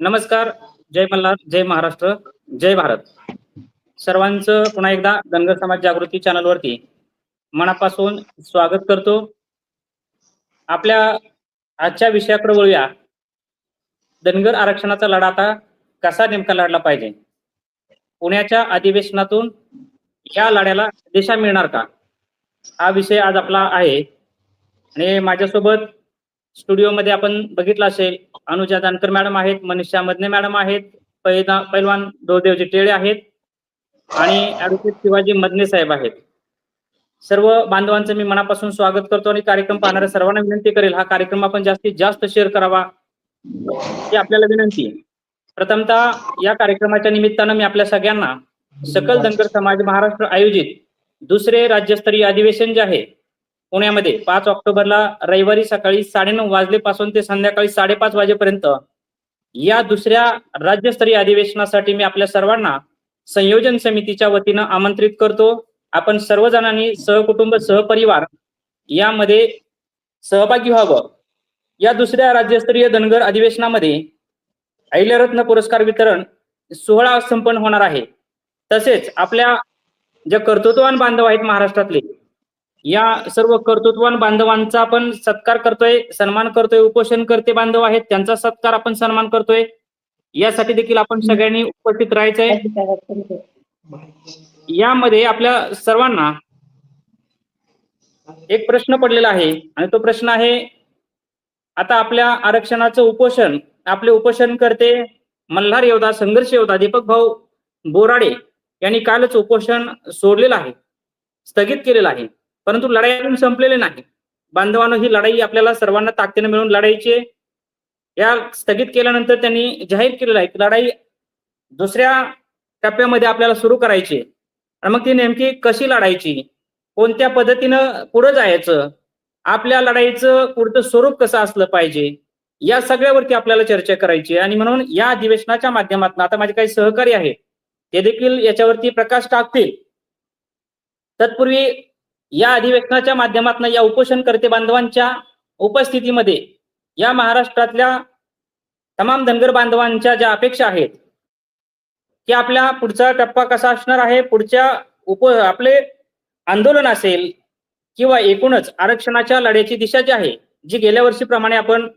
नमस्कार जय मल्हार जय महाराष्ट्र जय भारत. सर्वांचं पुन्हा एकदा धनगर समाज जागृती चॅनलवरती मनापासून स्वागत करतो. आपल्या आजच्या विषयाकडे वळूया. धनगर आरक्षणाचा लढा आता कसा नेमका लढला पाहिजे? पुण्याच्या अधिवेशनातून या लढ्याला दिशा मिळणार का? हा विषय आज आपला आहे. आणि माझ्यासोबत स्टुडिओमध्ये आपण बघितलं असेल अनुजा जानकर मॅडम आहेत मनीषा मदने मॅडम आहेत पैदा पैलवान दोदेवजी टेळे आहेत आणि ऍडव्होकेट शिवाजी मदने साहेब आहेत. सर्व बांधवांचं मी मनापासून स्वागत करतो आणि कार्यक्रम पाहणाऱ्या सर्वांना विनंती करेल हा कार्यक्रम आपण जास्तीत जास्त शेअर करावा ही आपल्याला विनंती आहे. प्रथमतः या कार्यक्रमाच्या निमित्तानं मी आपल्या सगळ्यांना सकल धनगर समाज महाराष्ट्र आयोजित दुसरे राज्यस्तरीय अधिवेशन जे आहे पुण्यामध्ये पाच ऑक्टोबरला रविवारी सकाळी साडेनऊ वाजलेपासून ते संध्याकाळी साडेपाच वाजेपर्यंत या दुसऱ्या राज्यस्तरीय अधिवेशनासाठी मी आपल्या सर्वांना संयोजन समितीच्या वतीनं आमंत्रित करतो. आपण सर्वजणांनी सहकुटुंब सहपरिवार यामध्ये सहभागी व्हावं. या दुसऱ्या राज्यस्तरीय धनगर अधिवेशनामध्ये ऐलरत्न पुरस्कार वितरण सोहळा संपन्न होणार आहे. तसेच आपल्या ज्या कर्तृत्ववान बांधव आहेत महाराष्ट्रातले या सर्व कर्तृत्वान बांधवांचा आपण सत्कार करतोय सन्मान करतोय उपोषण करते बांधव आहेत त्यांचा सत्कार आपण सन्मान करतोय. यासाठी देखील आपण सगळ्यांनी उपस्थित राहायचंय. यामध्ये आपल्या सर्वांना एक प्रश्न पडलेला आहे आणि तो प्रश्न आहे आता आपल्या आरक्षणाचं उपोषण आपले उपोषण करते मल्हार योद्धा संघर्ष योद्धा दीपक भाऊ बोराडे यांनी कालच उपोषण सोडलेलं आहे स्थगित केलेलं आहे. परंतु लढाई अजून संपलेली नाही. बांधवानं ही लढाई आपल्याला सर्वांना ताकदीने मिळून लढायची या स्थगित केल्यानंतर त्यांनी जाहीर केलेलं आहे की लढाई दुसऱ्या टप्प्यामध्ये आपल्याला सुरू करायची आणि मग ती नेमकी कशी लढायची? कोणत्या पद्धतीनं पुढे जायचं? आपल्या लढाईचं पुढचं स्वरूप कसं असलं पाहिजे? या सगळ्यावरती आपल्याला चर्चा करायची आणि म्हणून या अधिवेशनाच्या माध्यमातून आता माझे काही सहकारी आहेत ते देखील याच्यावरती प्रकाश टाकतील. तत्पूर्वी या अधिवेशनाच्या माध्यमातून या उपोषणकर्ते बांधवांच्या उपस्थितीमध्ये या महाराष्ट्रातल्या तमाम धनगर बांधवांच्या ज्या अपेक्षा आहेत की आपल्या पुढचा टप्पा कसा असणार आहे पुढच्या उप आपले आंदोलन असेल किंवा एकूणच आरक्षणाच्या लढ्याची दिशा जी आहे जी गेल्या वर्षीप्रमाणे आपण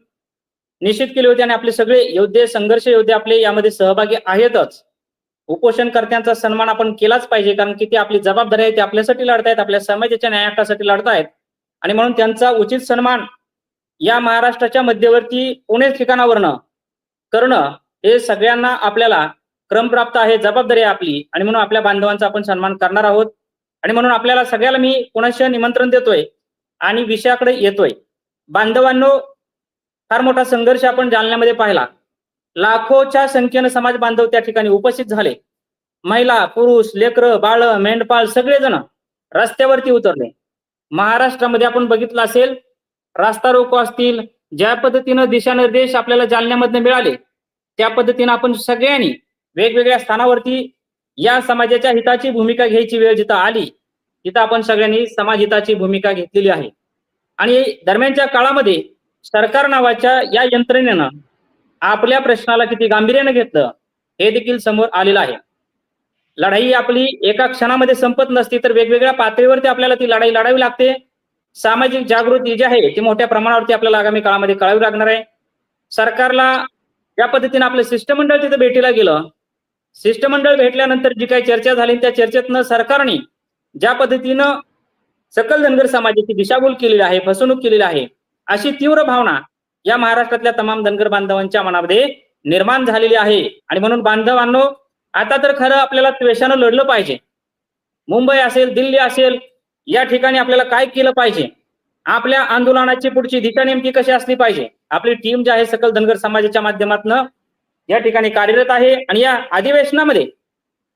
निश्चित केली होती आणि आपले सगळे योद्धे संघर्ष योद्धे आपले यामध्ये सहभागी आहेतच. उपोषणकर्त्यांचा सन्मान आपण केलाच पाहिजे कारण की ती आपली जबाबदारी आहे ते आपल्यासाठी लढतायत आपल्या समाजाच्या न्यायकासाठी लढतायत. आणि म्हणून त्यांचा उचित सन्मान या महाराष्ट्राच्या मध्यवर्ती पुणे ठिकाणावरनं करणं हे सगळ्यांना आपल्याला क्रमप्राप्त आहे जबाबदारी आहे आपली. आणि म्हणून आपल्या बांधवांचा आपण सन्मान करणार आहोत. आणि म्हणून आपल्याला सगळ्याला मी पुनश्च निमंत्रण देतोय आणि विषयाकडे येतोय. बांधवांनो फार मोठा संघर्ष आपण जालन्यामध्ये पाहिला. लाखोच्या संख्येनं समाज बांधव त्या ठिकाणी उपस्थित झाले. महिला पुरुष लेकर बाळ मेंढपाळ सगळेजण रस्त्यावरती उतरले. महाराष्ट्रामध्ये आपण बघितलं असेल रास्ता रोको असतील ज्या पद्धतीनं दिशानिर्देश आपल्याला जालन्यामधनं मिळाले त्या पद्धतीनं आपण सगळ्यांनी वेगवेगळ्या स्थानावरती या समाजाच्या हिताची भूमिका घ्यायची वेळ जिथं आली तिथं आपण सगळ्यांनी समाज हिताची भूमिका घेतलेली आहे. आणि दरम्यानच्या काळामध्ये सरकार नावाच्या या यंत्रणेनं आपल्या प्रश्नाला किती गांभीर्याने घेतलं हे देखील समोर आलेलं आहे. लढाई आपली एका क्षणामध्ये संपत नसती तर वेगवेगळ्या पातळीवरती आपल्याला ती लढाई लढावी लागते. सामाजिक जागृती जी आहे ती मोठ्या प्रमाणावरती आपल्याला आगामी काळामध्ये कळावी लागणार आहे. सरकारला ज्या पद्धतीने आपलं शिष्टमंडळ तिथे भेटीला गेलं शिष्टमंडळ भेटल्यानंतर जी काही चर्चा झाली त्या चर्चेतनं सरकारने ज्या पद्धतीनं सकल धनगर समाजाची दिशाभूल केलेली आहे फसवणूक केलेली आहे अशी तीव्र भावना या महाराष्ट्रातल्या तमाम धनगर बांधवांच्या मनामध्ये निर्माण झालेली आहे. आणि म्हणून बांधवांनो आता तर खरं आपल्याला त्वेषानं लढलं पाहिजे. मुंबई असेल दिल्ली असेल या ठिकाणी आपल्याला काय केलं पाहिजे? आपल्या आंदोलनाची पुढची दिशा नेमकी कशी असली पाहिजे? आपली टीम जी आहे सकल धनगर समाजाच्या माध्यमातून या ठिकाणी कार्यरत आहे. आणि या अधिवेशनामध्ये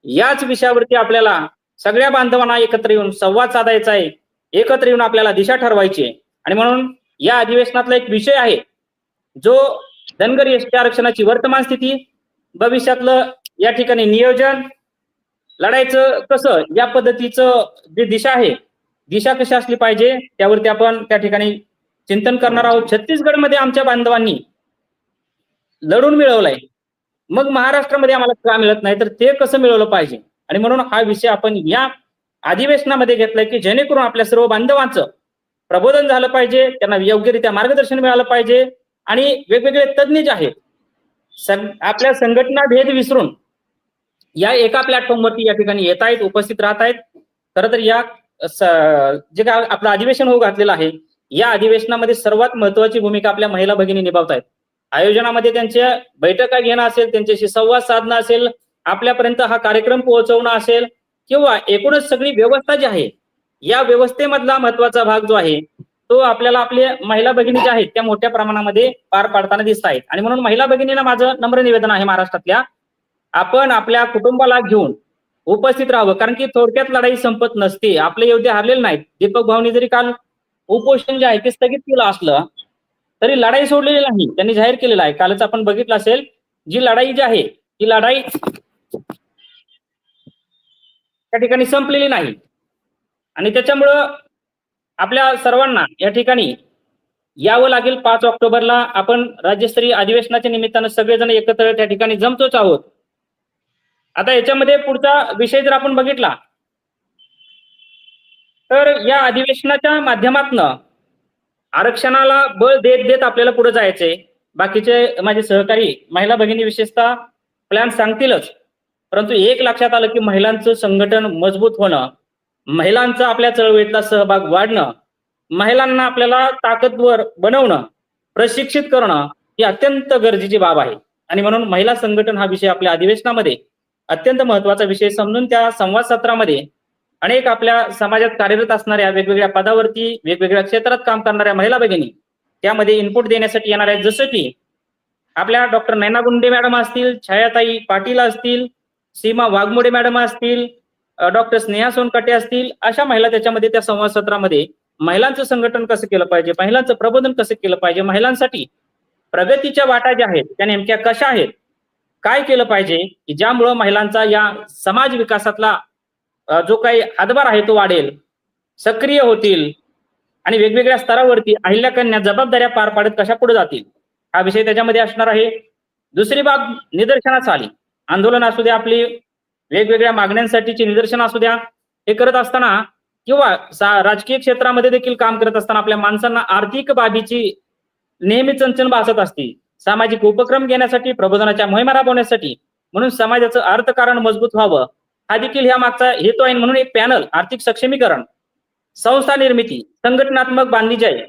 याच विषयावरती आपल्याला सगळ्या बांधवांना एकत्र येऊन संवाद साधायचा आहे. एकत्र येऊन आपल्याला दिशा ठरवायची आहे. आणि म्हणून या अधिवेशनातला एक विषय आहे जो धनगर एसटी आरक्षणाची वर्तमान स्थिती भविष्यातलं या ठिकाणी नियोजन लढायचं कसं या पद्धतीचं जे दिशा आहे दिशा कशी असली पाहिजे त्यावरती आपण त्या ठिकाणी चिंतन करणार आहोत. छत्तीसगडमध्ये आमच्या बांधवांनी लढून मिळवलंय. मग महाराष्ट्रामध्ये आम्हाला का मिळत नाही? तर ते कसं मिळवलं पाहिजे? आणि म्हणून हा विषय आपण या अधिवेशनामध्ये घेतलाय की जेणेकरून आपल्या सर्व बांधवांचं प्रबोधन झालं पाहिजे त्यांना योग्यरित्या मार्गदर्शन मिळालं पाहिजे आणि वेगवेगळे तज्ज्ञ जे आहेत आपल्या संघटना भेद विसरून या एका प्लॅटफॉर्मवरती या ठिकाणी येत आहेत उपस्थित राहत आहेत खरं तर या जे काय आपलं अधिवेशन होऊ घातलेलं आहे या अधिवेशनामध्ये सर्वात महत्वाची भूमिका आपल्या महिला भगिनी निभावत आहेत आयोजनामध्ये त्यांच्या बैठका घेणं असेल त्यांच्याशी संवाद साधणं असेल आपल्यापर्यंत हा कार्यक्रम पोहोचवणं असेल किंवा एकूणच सगळी व्यवस्था जी आहे या व्यवस्थेमधला महत्त्वाचा भाग जो आहे तो आपल्याला आपले महिला भगिनी ज्या आहेत त्या मोठ्या प्रमाणामध्ये पार पाडताना दिसत आहेत. आणि म्हणून महिला भगिनींना माझं नम्र निवेदन आहे महाराष्ट्रातल्या. आपण आपल्या कुटुंबाला घेऊन उपस्थित राहावं. कारण की थोडक्यात लढाई संपत नसते. आपले योद्धे हरलेले नाहीत. दीपक भाऊनी जरी काल उपोषण जे आहे ते स्थगित केलं असलं तरी लढाई सोडलेली नाही. त्यांनी जाहीर केलेलं आहे. कालच आपण बघितलं असेल जी लढाई जी आहे ती लढाई त्या ठिकाणी संपलेली नाही. आणि त्याच्यामुळं आपल्या सर्वांना या ठिकाणी यावं लागेल पाच ऑक्टोबरला. आपण राज्यस्तरीय अधिवेशनाच्या निमित्तानं सगळेजण एकत्र त्या ठिकाणी जमतोच आहोत. आता याच्यामध्ये पुढचा विषय जर आपण बघितला तर या अधिवेशनाच्या माध्यमातन आरक्षणाला बळ देत देत आपल्याला पुढे जायचे बाकीचे माझे सहकारी महिला भगिनी विशेषतः प्लॅन सांगतीलच. परंतु एक लक्षात आलं की महिलांचं संघटन मजबूत होणं महिलांचा आपल्या चळवळीतला सहभाग वाढणं महिलांना आपल्याला ताकदवर बनवणं प्रशिक्षित करणं ही अत्यंत गरजेची बाब आहे. आणि म्हणून महिला संघटन हा विषय आपल्या अधिवेशनामध्ये अत्यंत महत्त्वाचा विषय समजून त्या संवाद सत्रामध्ये अनेक आपल्या समाजात कार्यरत असणाऱ्या वेगवेगळ्या पदावरती वेगवेगळ्या क्षेत्रात काम करणाऱ्या महिला भगिनी त्यामध्ये इनपुट देण्यासाठी येणार आहेत. जसं की आपल्या डॉक्टर नैना गुंडे मॅडम असतील छायाताई पाटील असतील सीमा वाघमोडे मॅडम असतील डॉक्टर स्नेहा सोनकाटे असतील अशा महिला त्याच्यामध्ये त्या संवाद सत्रामध्ये महिलांचं संघटन कसं केलं पाहिजे महिलांचं प्रबोधन कसं केलं पाहिजे महिलांसाठी प्रगतीच्या वाटा ज्या आहेत त्या नेमक्या कशा आहेत काय केलं पाहिजे की ज्यामुळं महिलांचा या समाज विकासातला जो काही हातभार आहे तो वाढेल सक्रिय होतील आणि वेगवेगळ्या स्तरावरती अहिल्याकन्या जबाबदाऱ्या पार पाडत कशा पुढे जातील हा विषय त्याच्यामध्ये असणार आहे. दुसरी बाब निदर्शनास आली. आंदोलन असू दे आपली वेगवेगळ्या मागण्यांसाठीची निदर्शन असू द्या. हे करत असताना किंवा राजकीय क्षेत्रामध्ये देखील काम करत असताना आपल्या माणसांना आर्थिक बाबीची नेहमी चंचन भासत असते. सामाजिक उपक्रम घेण्यासाठी प्रबोधनाच्या मोहिमा राबवण्यासाठी म्हणून समाजाचं अर्थकारण मजबूत व्हावं. हा देखील ह्या मागचा हेतू आहे म्हणून एक पॅनल आर्थिक सक्षमीकरण संस्था निर्मिती संघटनात्मक बांधणी जी आहे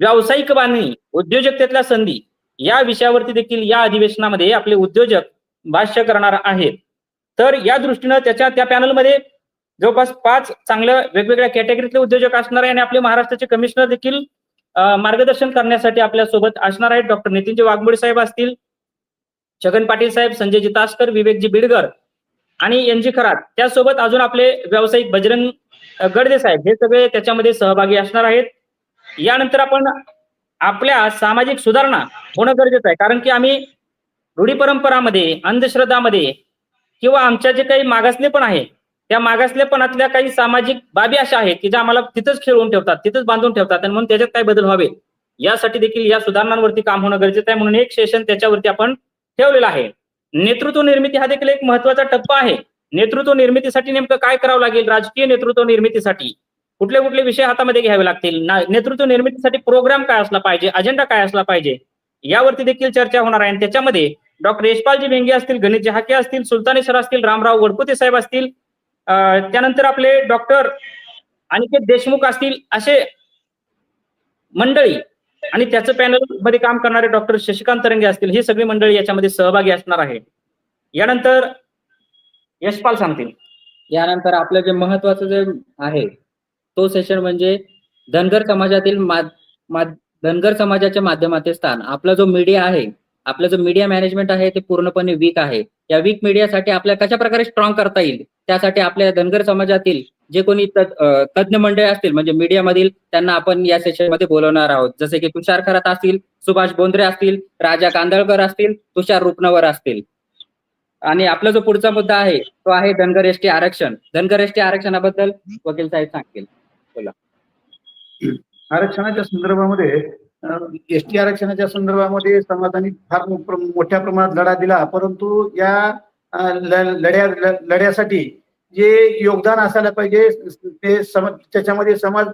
व्यावसायिक बांधणी उद्योजकतेतल्या संधी या विषयावरती देखील या अधिवेशनामध्ये आपले उद्योजक भाष्य करणार आहेत. तर या दृष्टीनं त्याच्या त्या पॅनलमध्ये जवळपास पाच चांगल्या वेगवेगळ्या कॅटेगरीतले उद्योजक असणार आहे आणि आपले महाराष्ट्राचे कमिशनर देखील मार्गदर्शन करण्यासाठी आपल्यासोबत असणार आहेत. डॉक्टर नितीनजी वाघमोडे साहेब असतील छगन पाटील साहेब संजयजी तासकर विवेकजी बिडकर आणि एन जी खरात. त्यासोबत अजून आपले व्यावसायिक बजरंग अ, गडदे साहेब हे सगळे त्याच्यामध्ये सहभागी असणार आहेत. यानंतर आपण आपल्या सामाजिक सुधारणा होणं गरजेचं आहे. कारण की आम्ही रूढी परंपरामध्ये अंधश्रद्धामध्ये किंवा आमच्या जे काही मागासले पण आहे त्या मागासलेपणातल्या काही सामाजिक बाबी अशा आहेत की ज्या आम्हाला तिथंच खेळवून ठेवतात तिथंच बांधून ठेवतात आणि म्हणून त्याच्यात काय बदल व्हावे यासाठी देखील या सुधारणांवरती काम होणं गरजेचं आहे म्हणून एक सेशन त्याच्यावरती आपण ठेवलेलं आहे. नेतृत्व निर्मिती हा देखील एक महत्त्वाचा टप्पा आहे. नेतृत्व निर्मितीसाठी नेमकं काय करावं लागेल? राजकीय नेतृत्व निर्मितीसाठी. कुठले कुठले विषय हातामध्ये घ्यावे लागतील? नेतृत्व निर्मितीसाठी प्रोग्राम काय असला पाहिजे? अजेंडा काय असला पाहिजे? यावरती देखील चर्चा होणार आहे आणि त्याच्यामध्ये डॉक्टर यशपालजी भेंगे असतील गणेश जहाके असतील सुलताने सर असतील रामराव वडकुते साहेब असतील त्यानंतर आपले डॉक्टर अनिकेत देशमुख असतील असे मंडळी आणि त्याचं पॅनलमध्ये काम करणारे डॉक्टर शशिकांत तरंगे असतील ही सगळी मंडळी याच्यामध्ये सहभागी असणार आहे यानंतर यशपाल सांगतील. यानंतर आपलं जे महत्वाचं जे आहे तो सेशन म्हणजे धनगर समाजातील धनगर समाजाच्या माध्यमातील स्थान. आपला जो मीडिया आहे आपलं जो मीडिया मॅनेजमेंट आहे ते पूर्णपणे वीक आहे. या वीक मीडियासाठी आपल्याला कशा प्रकारे स्ट्रॉंग करता येईल? त्यासाठी आपल्या धनगर समाजातील जे कोणी तज्ञ मंडळी असतील म्हणजे मीडियामधील त्यांना आपण या सेशनमध्ये बोलवणार आहोत. जसे की तुषार खरात असतील सुभाष बोंद्रे असतील राजा कांदळकर असतील तुषार रुपनवर असतील. आणि आपला जो पुढचा मुद्दा आहे तो आहे धनगर एसटी आरक्षण. धनगर एसटी आरक्षणाबद्दल वकील साहेब सांगतील. आरक्षणाच्या संदर्भामध्ये एस टी आरक्षणाच्या संदर्भामध्ये समाजाने फार मोठ्या प्रमाणात लढा दिला. परंतु या लढ्या लढ्यासाठी जे योगदान असायला पाहिजे ते त्याच्यामध्ये समाज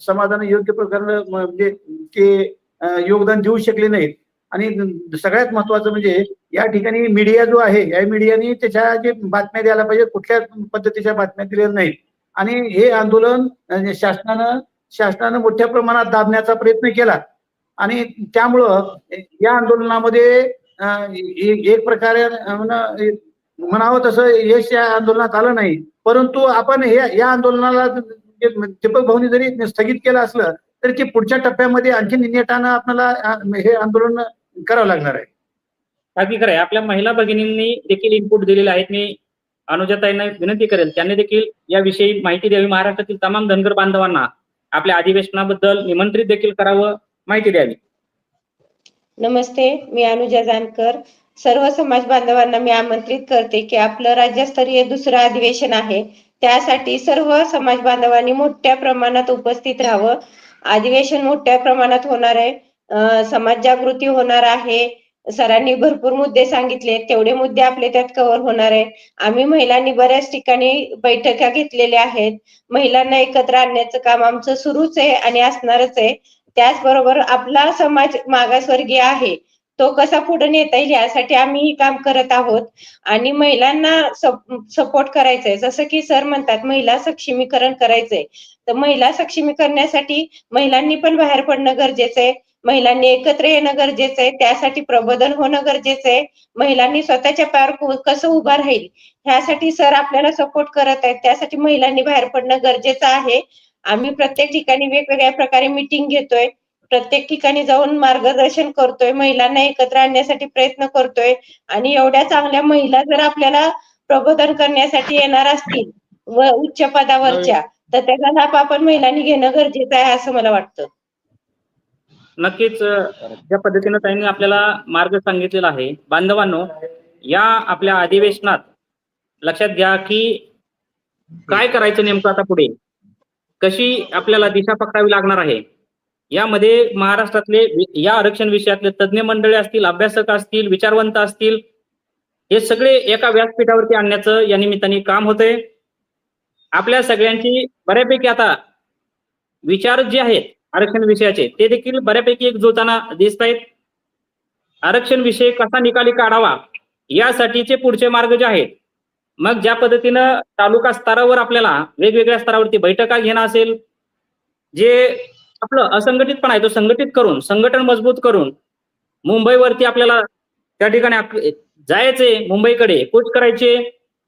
समाजाने योग्य प्रकारे म्हणजे ते योगदान देऊ शकले नाहीत. आणि सगळ्यात महत्वाचं म्हणजे या ठिकाणी मीडिया जो आहे या मीडियाने त्याच्या जे बातम्या द्यायला पाहिजे कुठल्या पद्धतीच्या बातम्या दिलेल्या नाहीत. आणि हे आंदोलन शासनानं शासनानं मोठ्या प्रमाणात दाबण्याचा प्रयत्न केला. आणि त्यामुळं या आंदोलनामध्ये एक प्रकारे म्हणावं तसं यश या आंदोलनात आलं नाही. परंतु आपण हे या आंदोलनाला दीपक भाऊनी जरी स्थगित केलं असलं तरी ते पुढच्या टप्प्यामध्ये आणखी नियटानं आपल्याला हे आंदोलन करावं लागणार आहे. अगदी खरं आहे. आपल्या महिला भगिनींनी देखील इनपुट दिलेले आहेत मी अनुजाताईंना विनंती करेल त्यांनी देखील याविषयी माहिती द्यावी. महाराष्ट्रातील तमाम धनगर बांधवांना आपल्या अधिवेशनाबद्दल निमंत्रित देखील करावं माहिती द्यावी. नमस्ते मी अनुजा जानकर. सर्व समाज बांधवांना मी आमंत्रित करते की आपलं राज्यस्तरीय दुसरं अधिवेशन आहे. त्यासाठी सर्व समाज बांधवांनी मोठ्या प्रमाणात उपस्थित राहावं. अधिवेशन मोठ्या प्रमाणात होणार आहे. समाज जागृती होणार आहे. सरांनी भरपूर मुद्दे सांगितले तेवढे मुद्दे आपले त्यात कव्हर होणार आहे आम्ही महिलांनी बऱ्याच ठिकाणी बैठका घेतलेल्या आहेत. महिलांना एकत्र आणण्याचं काम आमचं सुरूच आहे आणि असणारच आहे. त्याचबरोबर आपला समाज मागासवर्गीय आहे. तो कसा पुढे नेता येईल यासाठी आम्ही ही काम करत आहोत. आणि महिलांना सपोर्ट करायचंय. जसं की सर म्हणतात महिला सक्षमीकरण करायचंय. तर महिला सक्षमीकरणासाठी महिलांनी पण बाहेर पडणं गरजेचं आहे. महिलांनी एकत्र येणं गरजेचं आहे त्यासाठी प्रबोधन होणं गरजेचं आहे. महिलांनी स्वतःच्या पायावर कसं उभं राहील ह्यासाठी सर आपल्याला सपोर्ट करत आहेत. त्यासाठी महिलांनी बाहेर पडणं गरजेचं आहे. आम्ही प्रत्येक ठिकाणी वेगवेगळ्या प्रकारे मिटिंग घेतोय. प्रत्येक ठिकाणी जाऊन मार्गदर्शन करतोय. महिलांना एकत्र आणण्यासाठी प्रयत्न करतोय. आणि एवढ्या चांगल्या महिला जर आपल्याला प्रबोधन करण्यासाठी येणार असतील व उच्च पदावरच्या तर त्याचा लाभ आपण महिलांनी घेणं गरजेचं आहे असं मला वाटतं. नक्कीच ज्या पद्धतीनं त्यांनी आपल्याला मार्ग सांगितलेला आहे. बांधवांनो या आपल्या अधिवेशनात लक्षात घ्या की काय करायचं नेमकं आता पुढे? कशी आपल्याला दिशा पकडावी लागणार आहे? यामध्ये महाराष्ट्रातले या आरक्षण विषयातले तज्ज्ञ मंडळी असतील अभ्यासक असतील विचारवंत असतील हे सगळे एका व्यासपीठावरती आणण्याचं या निमित्ताने काम होतंय. आपल्या सगळ्यांची बऱ्यापैकी आता विचार जे आहेत आरक्षण विषयाचे. ते देखील बऱ्यापैकी एक जुळताना दिसत आहेत आरक्षण विषय कसा निकाली काढावा? यासाठीचे पुढचे मार्ग जे आहेत मग ज्या पद्धतीनं तालुका स्तरावर आपल्याला वेगवेगळ्या स्तरावरती बैठका घेणं असेल जे आपलं असंघटित पण आहे तो संघटित करून संघटन मजबूत करून मुंबईवरती आपल्याला त्या ठिकाणी आप- जायचे मुंबईकडे कूच करायचे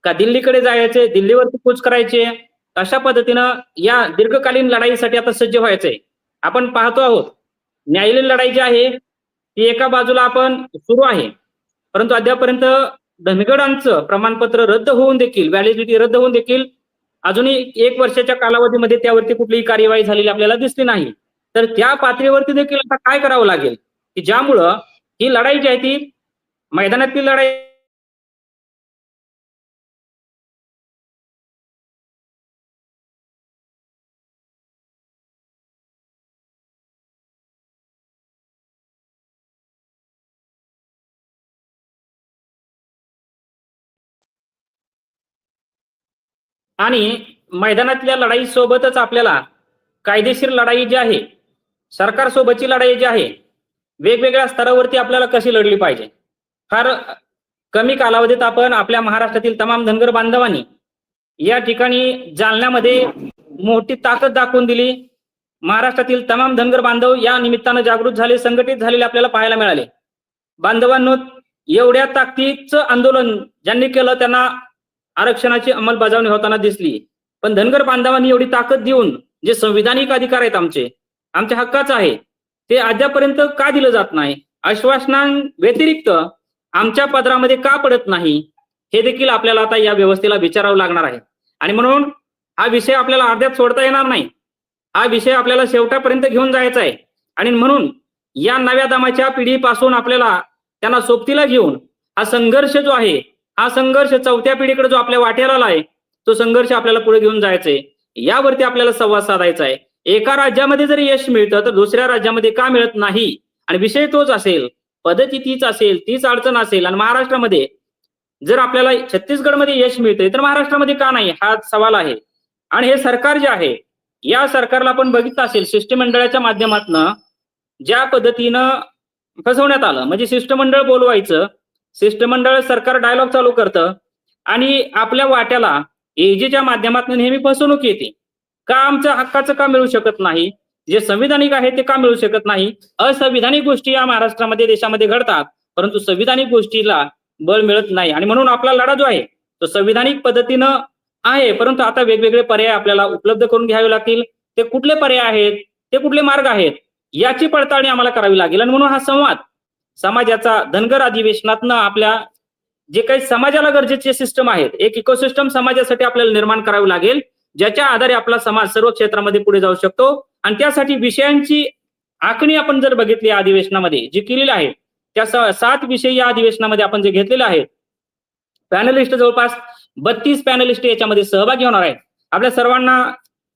का दिल्लीकडे जायचे दिल्लीवरती कूच करायचे अशा पद्धतीनं या दीर्घकालीन लढाईसाठी आता सज्ज व्हायचंय. आपण पाहतो आहोत न्यायालयीन लढाई जी आहे ती एका बाजूला आपण सुरू आहे. परंतु अद्यापर्यंत धनगडांचं प्रमाणपत्र रद्द होऊन देखील व्हॅलिडिटी रद्द होऊन देखील अजूनही एक वर्षाच्या कालावधीमध्ये त्यावरती कुठलीही कार्यवाही झालेली आपल्याला दिसली नाही. तर त्या पातळीवरती देखील आता काय करावं लागेल? की ज्यामुळं ही लढाई जी आहे ती मैदानातील लढाई आणि मैदानातल्या लढाईसोबतच आपल्याला कायदेशीर लढाई जी आहे सरकारसोबतची लढाई जी आहे वेगवेगळ्या स्तरावरती आपल्याला कशी लढली पाहिजे? फार कमी कालावधीत आपण आपल्या महाराष्ट्रातील तमाम धनगर बांधवांनी या ठिकाणी जालन्यामध्ये मोठी ताकद दाखवून दिली. महाराष्ट्रातील तमाम धनगर बांधव या निमित्तानं जागृत झाले संघटित झालेले आपल्याला पाहायला मिळाले. बांधवांनो एवढ्या ताकदीचं आंदोलन ज्यांनी केलं त्यांना आरक्षणाची अंमलबजावणी होताना दिसली. पण धनगर बांधवांनी एवढी ताकद देऊन जे संविधानिक अधिकार आहेत आमचे आमच्या हक्काचं आहे ते अद्यापर्यंत का दिलं जात नाही? आश्वासनां व्यतिरिक्त आमच्या पदरामध्ये का पडत नाही? हे देखील आपल्याला आता या व्यवस्थेला विचारावं लागणार आहे. आणि म्हणून हा विषय आपल्याला अर्ध्यात सोडता येणार नाही. हा विषय आपल्याला शेवटापर्यंत घेऊन जायचा आहे. आणि म्हणून या नव्या दामाच्या पिढीपासून आपल्याला त्यांना सोबतीला घेऊन हा संघर्ष जो आहे हा संघर्ष चौथ्या पिढीकडे जो आपल्या वाट्याला आलाय तो संघर्ष आपल्याला पुढे घेऊन जायचा आहे यावरती आपल्याला संवाद साधायचा आहे. एका राज्यामध्ये जरी यश मिळतं तर दुसऱ्या राज्यामध्ये का मिळत नाही? आणि विषय तोच असेल पद्धती तीच असेल तीच अडचण असेल. आणि महाराष्ट्रामध्ये जर आपल्याला छत्तीसगडमध्ये यश मिळतंय तर महाराष्ट्रामध्ये का नाही? हा सवाल आहे. आणि हे सरकार जे आहे या सरकारला आपण बघितलं असेल शिष्टमंडळाच्या माध्यमातून ज्या पद्धतीनं फसवण्यात आलं म्हणजे शिष्टमंडळ बोलवायचं शिष्टमंडळ सरकार डायलॉग चालू करतं आणि आपल्या वाट्याला एजेच्या माध्यमातून नेहमी फसवणूक येते. का आमच्या हक्काचं का मिळू शकत नाही? जे संविधानिक आहे ते का मिळू शकत नाही? असंविधानिक गोष्टी या महाराष्ट्रामध्ये देशामध्ये घडतात परंतु संविधानिक गोष्टीला बळ मिळत नाही. आणि म्हणून आपला लढा जो आहे तो संविधानिक पद्धतीनं आहे परंतु आता वेगवेगळे पर्याय आपल्याला उपलब्ध करून घ्यावे लागतील. ते कुठले पर्याय आहेत? ते कुठले मार्ग आहेत? याची पडताळणी आम्हाला करावी लागेल. आणि म्हणून हा संवाद समाजाचा धनगर अधिवेशनातनं आपल्या जे काही समाजाला गरजेचे सिस्टम आहेत एक इकोसिस्टम समाजासाठी आपल्याला निर्माण करावी लागेल ज्याच्या आधारे आपला समाज सर्व क्षेत्रामध्ये पुढे जाऊ शकतो. आणि त्यासाठी विषयांची आखणी आपण जर बघितली या अधिवेशनामध्ये जी केलेली आहे त्या सात विषय या अधिवेशनामध्ये आपण जे घेतलेले आहेत पॅनलिस्ट जवळपास बत्तीस पॅनलिस्ट याच्यामध्ये सहभागी होणार आहेत. आपल्या सर्वांना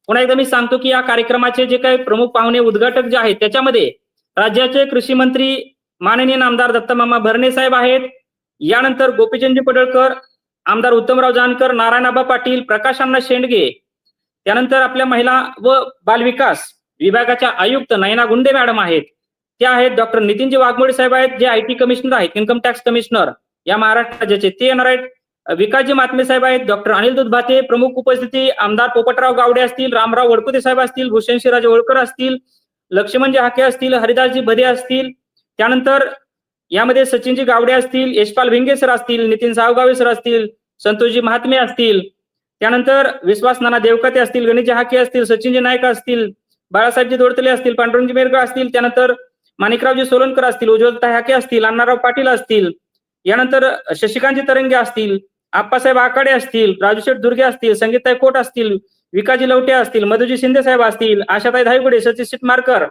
पुन्हा एकदा मी सांगतो की या कार्यक्रमाचे जे काही प्रमुख पाहुणे उद्घाटक जे आहेत त्याच्यामध्ये राज्याचे कृषी मंत्री माननीय आमदार दत्तमामा भरणे साहेब आहेत. यानंतर गोपीचंदजी पडळकर आमदार उत्तमराव जानकर नारायणाबा पाटील प्रकाश अण्णा शेंडगे त्यानंतर आपल्या महिला व बालविकास विभागाच्या आयुक्त नयना गुंडे मॅडम आहेत. त्या आहेत डॉक्टर नितीनजी वाघमोडे साहेब आहेत जे आय टी कमिशनर आहेत इन्कम टॅक्स कमिशनर या महाराष्ट्र राज्याचे ते येणार आहेत. विकासजी मातमे साहेब आहेत डॉक्टर अनिल दुधभाते प्रमुख उपस्थिती आमदार पोपटराव गावडे असतील रामराव वडकुते साहेब असतील भूषण शिराजे होळकर असतील लक्ष्मणजी हाके असतील हरिदासजी भदे असतील त्यानंतर यामध्ये सचिनजी गावडे असतील यशपाल भिंगे सर असतील नितीन सावगावे सर असतील संतोषजी महात्मे असतील. त्यानंतर विश्वास नाना देवकते असतील गणेशजी हाके असतील सचिनजी नायक असतील बाळासाहेबजी दोडतले असतील पांडुरंगजी मेरगा असतील त्यानंतर माणिकरावजी सोलनकर असतील उज्ज्वलता हाके असतील अण्णाराव पाटील असतील. यानंतर शशिकांतजी तरंगे असतील आप्पासाहेब आकाडे असतील राजूशेठ दुर्गे असतील संगीताई कोट असतील विकाजी लवटे असतील मधुजी शिंदे साहेब असतील आशाताई धायगुडे सचिन शिटमारकर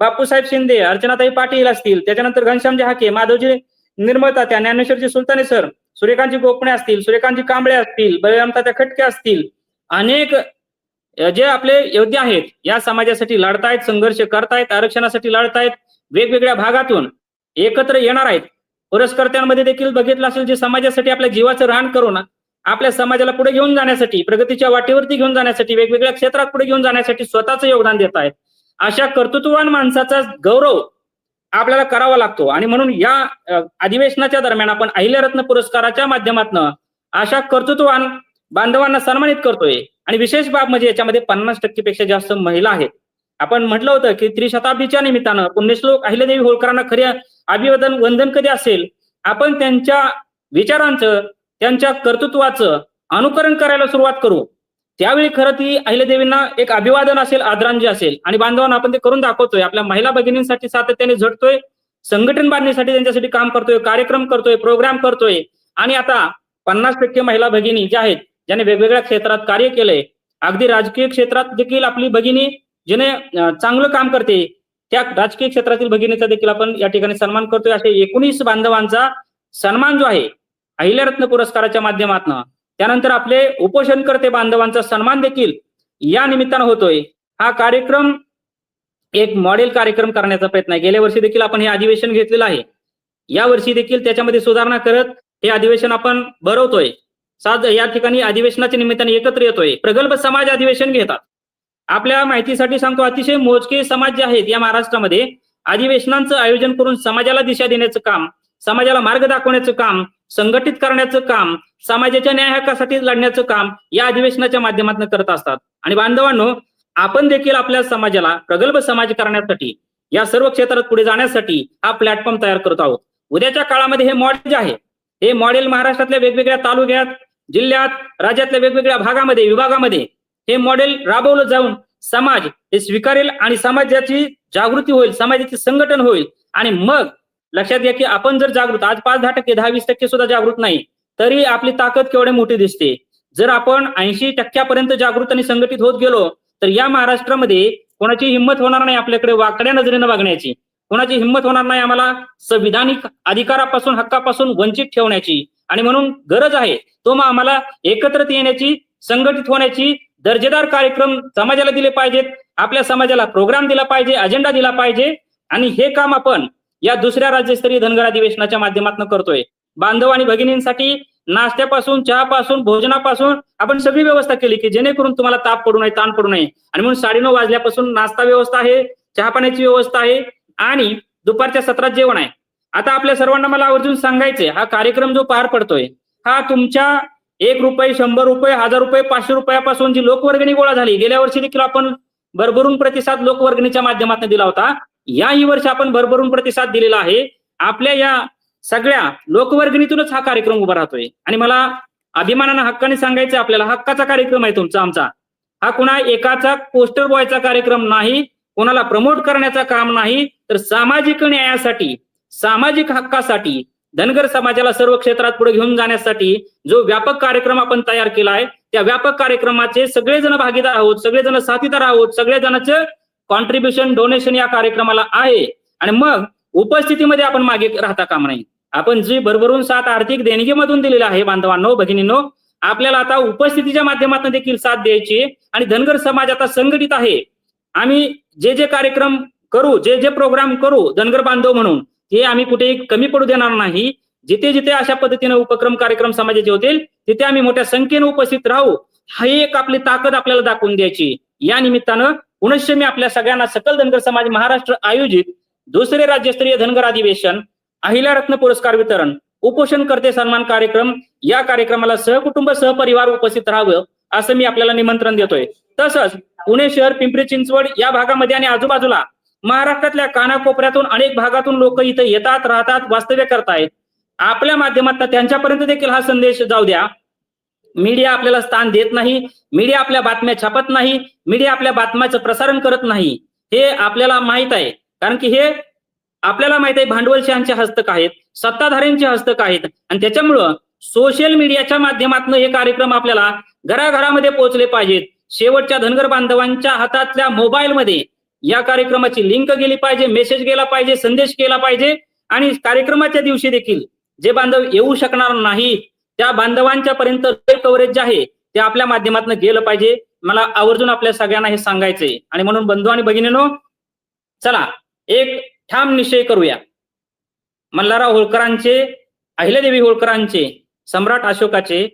बापूसाहेब शिंदे अर्चनाताई पाटील असतील त्याच्यानंतर घनश्यामजी हाके माधवजी निर्मळता त्या ज्ञानेश्वरजी सुलताने सर सूर्यकांतजी गोपणे असतील सूर्यकांतजी कांबळे असतील बळीरामतात्या खटके असतील अनेक जे आपले योद्धे आहेत या समाजासाठी लढतायत संघर्ष करतायत आरक्षणासाठी लढतायत वेगवेगळ्या भागातून एकत्र येणार आहेत. पुरस्कर्त्यांमध्ये देखील बघितलं असेल जे समाजासाठी आपल्या जीवाचं रान करून आपल्या समाजाला पुढे घेऊन जाण्यासाठी प्रगतीच्या वाटेवरती घेऊन जाण्यासाठी वेगवेगळ्या क्षेत्रात पुढे घेऊन जाण्यासाठी स्वतःचं योगदान देत आहेत अशा कर्तृत्ववान माणसाचा गौरव आपल्याला करावा लागतो. आणि म्हणून या अधिवेशनाच्या दरम्यान आपण अहिल्यारत्न पुरस्काराच्या माध्यमातून अशा कर्तृत्ववान बांधवांना सन्मानित करतोय. आणि विशेष बाब म्हणजे याच्यामध्ये पन्नास टक्केपेक्षा जास्त महिला आहेत. आपण म्हटलं होतं की त्रिशताब्दीच्या निमित्तानं पुण्यश्लोक अहिल्यादेवी होळकरांना खरे अभिवादन वंदन कधी असेल? आपण त्यांच्या विचारांचं त्यांच्या कर्तृत्वाचं अनुकरण करायला सुरुवात करू. त्यावेळी खरं ती अहिल्यादेवींना एक अभिवादन असेल आदरांजली असेल. आणि बांधवांना आपण ते करून दाखवतोय. आपल्या महिला भगिनींसाठी सातत्याने झटतोय. संघटन बांधणीसाठी त्यांच्यासाठी काम करतोय कार्यक्रम करतोय प्रोग्राम करतोय. आणि आता पन्नास टक्के महिला भगिनी ज्या आहेत ज्याने वेगवेगळ्या क्षेत्रात कार्य केलंय. अगदी राजकीय क्षेत्रात देखील आपली भगिनी जिने चांगलं काम करते त्या राजकीय क्षेत्रातील भगिनीचा देखील आपण या ठिकाणी सन्मान करतोय. असे एकोणीस बांधवांचा सन्मान जो आहे अहिल्यारत्न पुरस्काराच्या माध्यमातून त्यानंतर आपले उपोषणकर्ते बांधवांचा सन्मान देखील या निमित्तानं होतोय. हा कार्यक्रम एक मॉडेल कार्यक्रम करण्याचा प्रयत्न आहे. गेल्या वर्षी देखील आपण हे अधिवेशन घेतलेलं आहे. या वर्षी देखील त्याच्यामध्ये सुधारणा करत हे अधिवेशन आपण भरवतोय. साध या ठिकाणी अधिवेशनाच्या निमित्ताने एकत्र येतोय. प्रगल्भ समाज अधिवेशन घेतात. आपल्या माहितीसाठी सांगतो अतिशय मोजके समाज जे आहेत या महाराष्ट्रामध्ये अधिवेशनांचं आयोजन करून समाजाला दिशा देण्याचं काम समाजाला मार्ग दाखवण्याचं काम संघटित करण्याचं काम समाजाच्या न्याय हक्कासाठी लढण्याचं काम या अधिवेशनाच्या माध्यमातून करत असतात. आणि बांधवांनो आपण देखील आपल्या समाजाला प्रगल्भ समाज करण्यासाठी या सर्व क्षेत्रात पुढे जाण्यासाठी हा प्लॅटफॉर्म तयार करत आहोत. उद्याच्या काळामध्ये हे मॉडेल जे आहे हे मॉडेल महाराष्ट्रातल्या वेगवेगळ्या तालुक्यात जिल्ह्यात राज्यातल्या वेगवेगळ्या भागामध्ये विभागामध्ये हे मॉडेल राबवलं जाऊन समाज हे स्वीकारेल आणि समाजाची जागृती होईल समाजाचे संघटन होईल. आणि मग लक्षात घ्या की आपण जर जागृत आज पाच दहा टक्के दहा वीस टक्के सुद्धा जागृत नाही तरी आपली ताकद केवढी मोठी दिसते. जर आपण ऐंशी टक्क्यापर्यंत जागृत आणि संघटित होत गेलो तर या महाराष्ट्रामध्ये कोणाची हिंमत होणार नाही आपल्याकडे वाकड्या नजरेनं वागण्याची कोणाची हिंमत होणार नाही आम्हाला संविधानिक अधिकारापासून हक्कापासून वंचित ठेवण्याची. आणि म्हणून गरज आहे तो मग आम्हाला एकत्रित येण्याची संघटित होण्याची दर्जेदार कार्यक्रम समाजाला दिले पाहिजेत. आपल्या समाजाला प्रोग्राम दिला पाहिजे अजेंडा दिला पाहिजे. आणि हे काम आपण या दुसऱ्या राज्यस्तरीय धनगर अधिवेशनाच्या माध्यमातून करतोय. बांधव आणि भगिनींसाठी नाश्त्यापासून चहापासून भोजनापासून आपण सगळी व्यवस्था केली की जेणेकरून तुम्हाला ताप पडू नये ताण पडू नये. आणि म्हणून साडेनऊ वाजल्यापासून नाश्ता व्यवस्था आहे चहा पाण्याची व्यवस्था आहे आणि दुपारच्या सत्रात जेवण आहे. आता आपल्या सर्वांना मला आवर्जून सांगायचंय हा कार्यक्रम जो पार पडतोय हा तुमच्या एक रुपये शंभर रुपये हजार रुपये पाचशे रुपयापासून जी लोकवर्गणी गोळा झाली गेल्या वर्षी देखील आपण भरभरून प्रतिसाद लोकवर्गणीच्या माध्यमातून दिला होता. याही वर्षी आपण भरभरून प्रतिसाद दिलेला आहे. आपल्या या सगळ्या लोकवर्गणीतूनच हा कार्यक्रम उभा राहतोय. आणि मला अभिमानानं हक्काने सांगायचं आपल्याला हक्काचा कार्यक्रम आहे तुमचा आमचा. हा कुणा एकाचा पोस्टर बॉयचा कार्यक्रम नाही कोणाला प्रमोट करण्याचा काम नाही तर सामाजिक न्यायासाठी सामाजिक हक्कासाठी धनगर समाजाला सर्व क्षेत्रात पुढे घेऊन जाण्यासाठी जो व्यापक कार्यक्रम आपण तयार केला आहे त्या व्यापक कार्यक्रमाचे सगळेजण भागीदार आहोत सगळेजण साथीदार आहोत सगळेजणांचं कॉन्ट्रीब्युशन डोनेशन या कार्यक्रमाला आहे. आणि मग उपस्थितीमध्ये आपण मागे राहता काम नाही. आपण जी भरभरून साथ आर्थिक देणगीमधून दिलेला आहे बांधवांनो भगिनींनो आपल्याला आता उपस्थितीच्या माध्यमातून देखील साथ द्यायची आणि धनगर समाज आता संघटित आहे. आम्ही जे जे कार्यक्रम करू जे जे प्रोग्राम करू धनगर बांधव म्हणून हे आम्ही कुठेही कमी पडू देणार नाही. जिथे जिथे अशा पद्धतीने उपक्रम कार्यक्रम समाजाचे होतील तिथे आम्ही मोठ्या संख्येने उपस्थित राहू. हा एक आपली ताकद आपल्याला दाखवून द्यायची. या निमित्तानं पुनश्च मी आपल्या सगळ्यांना सकल धनगर समाज महाराष्ट्र आयोजित दुसरे राज्यस्तरीय धनगर अधिवेशन अहिल्या रत्न पुरस्कार वितरण उपोषण करते सन्मान कार्यक्रम या कार्यक्रमाला सहकुटुंब सहपरिवार उपस्थित राहावं असं मी आपल्याला निमंत्रण देतोय. तसंच पुणे शहर पिंपरी चिंचवड या भागामध्ये आणि आजूबाजूला महाराष्ट्रातल्या कानाकोपऱ्यातून अनेक भागातून लोक इथे येतात राहतात वास्तव्य करतायत. आपल्या माध्यमातून त्यांच्यापर्यंत देखील हा संदेश जाऊ द्या. मीडिया आपल्याला स्थान देत नाही. मीडिया आपल्या बातम्या छापत नाही. मीडिया आपल्या बातम्याचं प्रसारण करत नाही. हे आपल्याला माहीत आहे. कारण की हे आपल्याला माहीत आहे भांडवलशाहांचे हस्तक आहेत सत्ताधाऱ्यांचे हस्तक आहेत. आणि त्याच्यामुळं सोशल मीडियाच्या माध्यमातून हे कार्यक्रम आपल्याला घराघरामध्ये पोहोचले पाहिजेत. शेवटच्या धनगर बांधवांच्या हातातल्या मोबाईलमध्ये या कार्यक्रमाची लिंक गेली पाहिजे मेसेज गेला पाहिजे संदेश गेला पाहिजे. आणि कार्यक्रमाच्या दिवशी देखील जे बांधव येऊ शकणार नाही त्या बांधवांच्या पर्यंत कव्हरेज जे आहे ते आपल्या माध्यमातून गेलं पाहिजे. मला आवर्जून आपल्या सगळ्यांना हे सांगायचंय. आणि म्हणून बंधू आणि भगिनीनो चला एक ठाम निश्चय करूया. मल्हारराव होळकरांचे अहिल्यादेवी होळकरांचे सम्राट अशोकाचे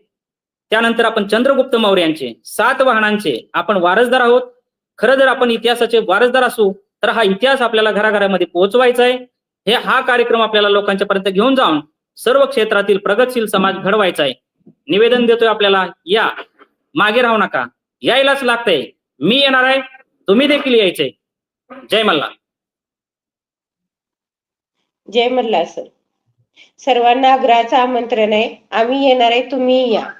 त्यानंतर आपण चंद्रगुप्त मौर्यांचे सात वाहनांचे आपण वारसदार आहोत. खरं जर आपण इतिहासाचे वारसदार असू तर हा इतिहास आपल्याला घराघरामध्ये पोहोचवायचा आहे. हे हा कार्यक्रम आपल्याला लोकांच्या पर्यंत घेऊन जाऊन सर्व क्षेत्रातील प्रगतशील समाज घडवायचा आहे. निवेदन देतोय आपल्याला या. मागे राहू नका. यायलाच लागतंय. मी येणार आहे. तुम्ही देखील यायचंय. जय मल्ला जय मल्ला सर. सर्वांना आग्रहाचं आमंत्रण आहे. आम्ही येणार आहे तुम्ही या.